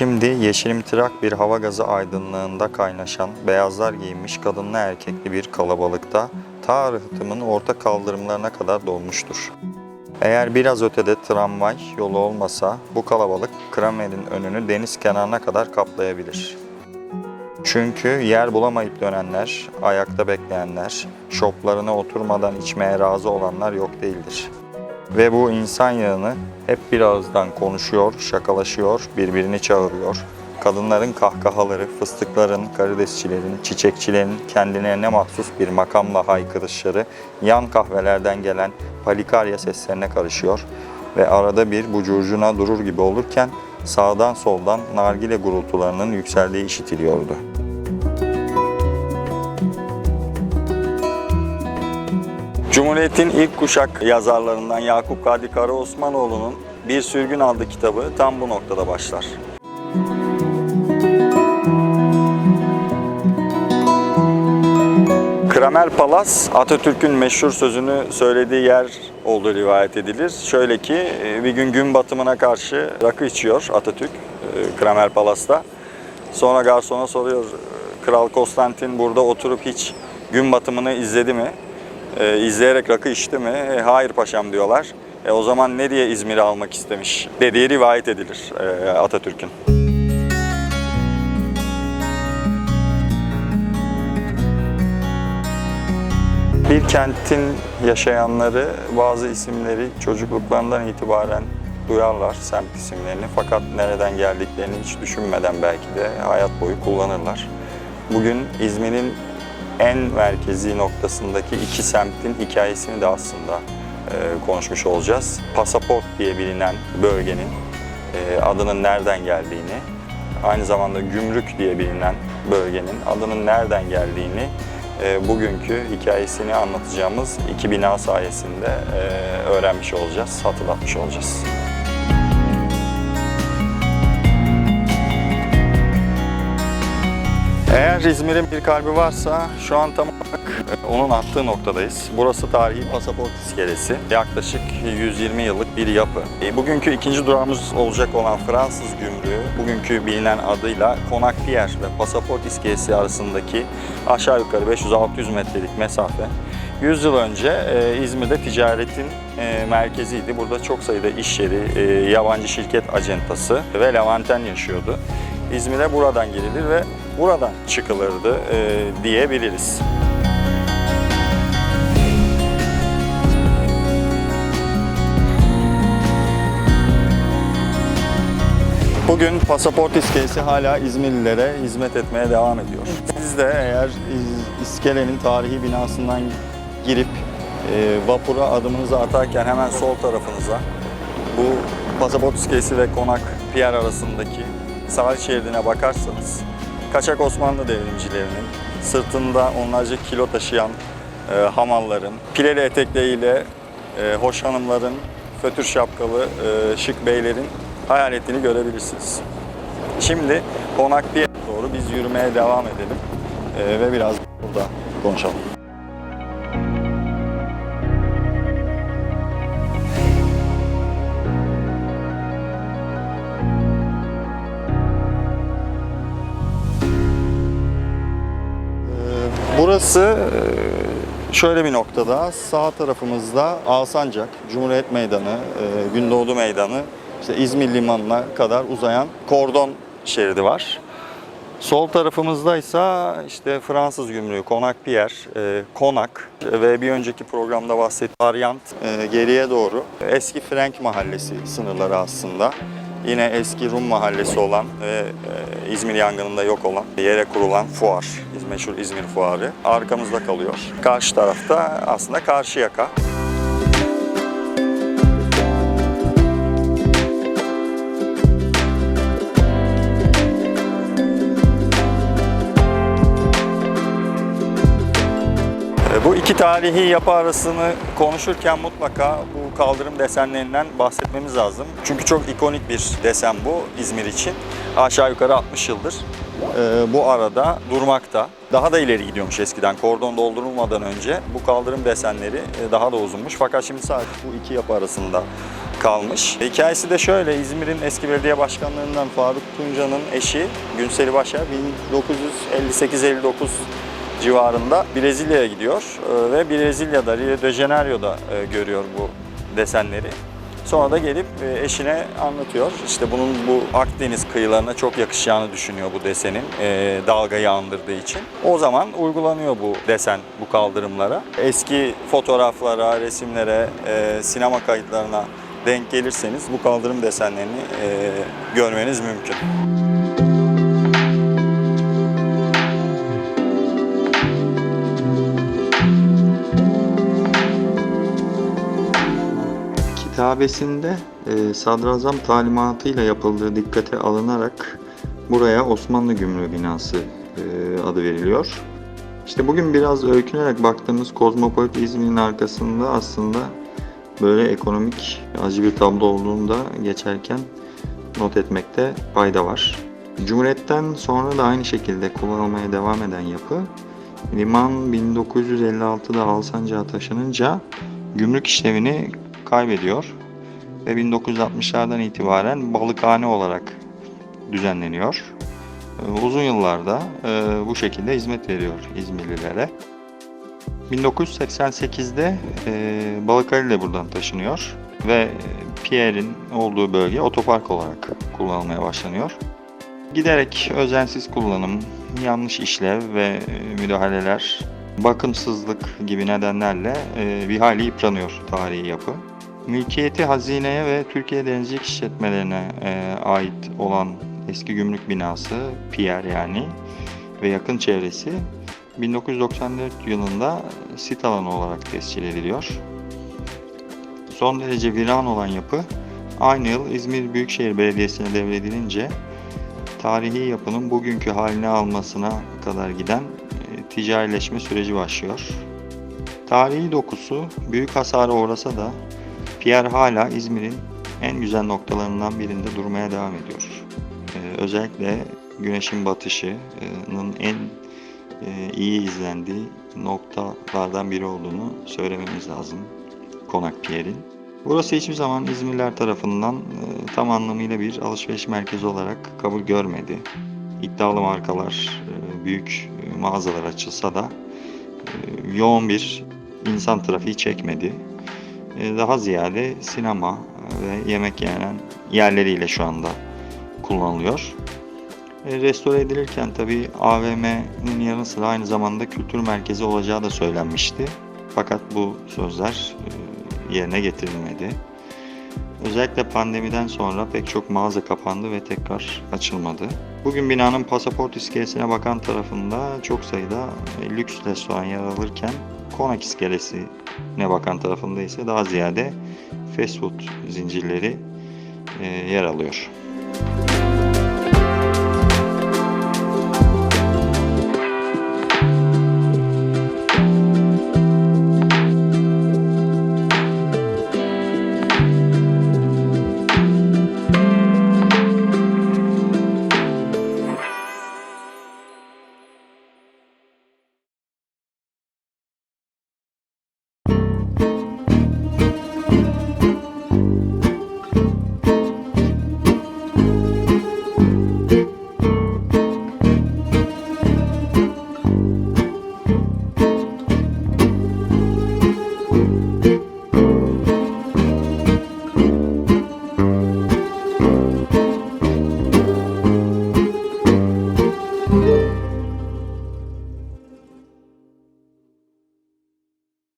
Şimdi yeşilimtırak bir hava gazı aydınlığında kaynaşan beyazlar giyinmiş kadınlı erkekli bir kalabalıkta ta orta kaldırımlarına kadar dolmuştur. Eğer biraz ötede tramvay yolu olmasa bu kalabalık Kramer'in önünü deniz kenarına kadar kaplayabilir. Çünkü yer bulamayıp dönenler, ayakta bekleyenler, şoplarına oturmadan içmeye razı olanlar yok değildir. Ve bu insan yığını hep bir ağızdan konuşuyor, şakalaşıyor, birbirini çağırıyor. Kadınların kahkahaları, fıstıkların, karidesçilerin, çiçekçilerin kendilerine mahsus bir makamla haykırışları yan kahvelerden gelen palikarya seslerine karışıyor ve arada bir bu curcuna durur gibi olurken sağdan soldan nargile gurultularının yükseldiği işitiliyordu. Cumhuriyet'in ilk kuşak yazarlarından Yakup Kadri Karaosmanoğlu'nun Bir Sürgün adlı kitabı tam bu noktada başlar. Kramer Palas Atatürk'ün meşhur sözünü söylediği yer olduğu rivayet edilir. Şöyle ki bir gün gün batımına karşı rakı içiyor Atatürk e, Kramer Palas'ta. Sonra garsona soruyor Kral Konstantin burada oturup hiç gün batımını izledi mi? E, izleyerek rakı içti mi? E, hayır paşam diyorlar. E, o zaman ne diye İzmir'i almak istemiş dediği rivayet edilir e, Atatürk'ün. Bir kentin yaşayanları bazı isimleri çocukluklarından itibaren duyarlar semt isimlerini fakat nereden geldiklerini hiç düşünmeden belki de hayat boyu kullanırlar. Bugün İzmir'in en merkezi noktasındaki iki semtin hikayesini de aslında e, konuşmuş olacağız. Pasaport diye bilinen bölgenin e, adının nereden geldiğini, aynı zamanda Gümrük diye bilinen bölgenin adının nereden geldiğini e, bugünkü hikayesini anlatacağımız iki bina sayesinde öğrenmiş olacağız, hatırlatmış olacağız. Eğer İzmir'in bir kalbi varsa şu an tam olarak e, onun attığı noktadayız. Burası tarihi pasaport iskelesi. Yaklaşık 120 yıllık bir yapı. E, Bugünkü ikinci durağımız olacak olan Fransız gümrüğü, bugünkü bilinen adıyla Konak Pierre ve pasaport iskelesi arasındaki aşağı yukarı 500-600 metrelik mesafe. 100 yıl önce e, İzmir'de ticaretin merkeziydi. Burada çok sayıda iş yeri, yabancı şirket acentası ve Levanten yaşıyordu. İzmir'e buradan gelilir ve buradan çıkılırdı e, diyebiliriz. Bugün pasaport iskelesi hala İzmirlilere hizmet etmeye devam ediyor. Siz de eğer iskelenin tarihi binasından girip e, vapura adımınızı atarken hemen sol tarafınıza bu pasaport iskelesi ve konak Pierre arasındaki sahil şeridine bakarsanız kaçak Osmanlı devrimcilerinin sırtında onlarca kilo taşıyan e, hamalların, pileli etekleriyle e, hoş hanımların, fötür şapkalı e, şık beylerin hayaletini görebilirsiniz. Şimdi Konak Pierre'e doğru biz yürümeye devam edelim e, ve biraz burada konuşalım. Burası e, şöyle bir noktada sağ tarafımızda Alsancak, Cumhuriyet Meydanı, e, Gündoğdu Meydanı, işte İzmir Limanı'na kadar uzayan kordon şeridi var. Sol tarafımızda ise işte Fransız gümrüğü, Konak Pierre, e, Konak ve bir önceki programda bahsettiğim varyant e, geriye doğru eski Frank Mahallesi sınırları aslında. Yine eski Rum mahallesi olan ve e, İzmir yangınında yok olan yere kurulan fuar, meşhur İzmir fuarı arkamızda kalıyor. Karşı tarafta aslında Karşıyaka. E, Bu iki tarihi yapı arasını konuşurken mutlaka bu kaldırım desenlerinden bahsetmemiz lazım. Çünkü çok ikonik bir desen bu İzmir için. Aşağı yukarı 60 yıldır e, bu arada durmakta. Daha da ileri gidiyormuş eskiden. Kordon doldurulmadan önce bu kaldırım desenleri e, daha da uzunmuş. Fakat şimdi sadece bu iki yapı arasında kalmış. Hikayesi de şöyle, İzmir'in eski belediye başkanlarından Faruk Tunca'nın eşi Günseli Başar 1958-59 civarında Brezilya'ya gidiyor Ee, ve Brezilya'da, Rio de Janeiro'da e, görüyor bu desenleri. Sonra da gelip e, eşine anlatıyor. İşte bunun bu Akdeniz kıyılarına çok yakışacağını düşünüyor bu desenin e, dalgayı andırdığı için. O zaman uygulanıyor bu desen bu kaldırımlara. Eski fotoğraflara, resimlere, e, sinema kayıtlarına denk gelirseniz bu kaldırım desenlerini e, görmeniz mümkün. Kitabesinde e, sadrazam talimatıyla yapıldığı dikkate alınarak buraya Osmanlı Gümrüğü binası e, adı veriliyor. İşte bugün biraz öykünerek baktığımız kozmopolit İzmir'in arkasında aslında böyle ekonomik acı bir tablo olduğunu da geçerken not etmekte fayda var. Cumhuriyet'ten sonra da aynı şekilde kullanılmaya devam eden yapı liman 1956'da Alsancak'a taşınınca gümrük işlevini kaybediyor ve 1960'lardan itibaren balıkhane olarak düzenleniyor. Ee, Uzun yıllarda e, bu şekilde hizmet veriyor İzmirlilere. 1988'de e, Balıkali de buradan taşınıyor ve Pierre'in olduğu bölge otopark olarak kullanılmaya başlanıyor. Giderek özensiz kullanım, yanlış işlev ve e, müdahaleler, bakımsızlık gibi nedenlerle e, bir hali yıpranıyor tarihi yapı. Mülkiyeti hazineye ve Türkiye Denizcilik İşletmelerine e, ait olan eski gümrük binası, Pierre yani ve yakın çevresi 1994 yılında sit alanı olarak tescil ediliyor. Son derece viran olan yapı aynı yıl İzmir Büyükşehir Belediyesi'ne devredilince tarihi yapının bugünkü haline almasına kadar giden ticarileşme süreci başlıyor. Tarihi dokusu büyük hasara uğrasa da Pierre hala İzmir'in en güzel noktalarından birinde durmaya devam ediyor. Ee, özellikle güneşin batışının en e, iyi izlendiği noktalardan biri olduğunu söylememiz lazım Konak Pierre'in. Burası hiçbir zaman İzmirliler tarafından e, tam anlamıyla bir alışveriş merkezi olarak kabul görmedi. İddialı markalar, e, büyük mağazalar açılsa da e, yoğun bir insan trafiği çekmedi. E, Daha ziyade sinema ve yemek yenen yerleriyle şu anda kullanılıyor. E, Restore edilirken tabi AVM'nin yanı sıra aynı zamanda kültür merkezi olacağı da söylenmişti. Fakat bu sözler yerine getirilmedi. Özellikle pandemiden sonra pek çok mağaza kapandı ve tekrar açılmadı. Bugün binanın pasaport iskelesine bakan tarafında çok sayıda e, lüks restoran yer alırken Konak iskelesine bakan tarafında ise daha ziyade fast food zincirleri e, yer alıyor.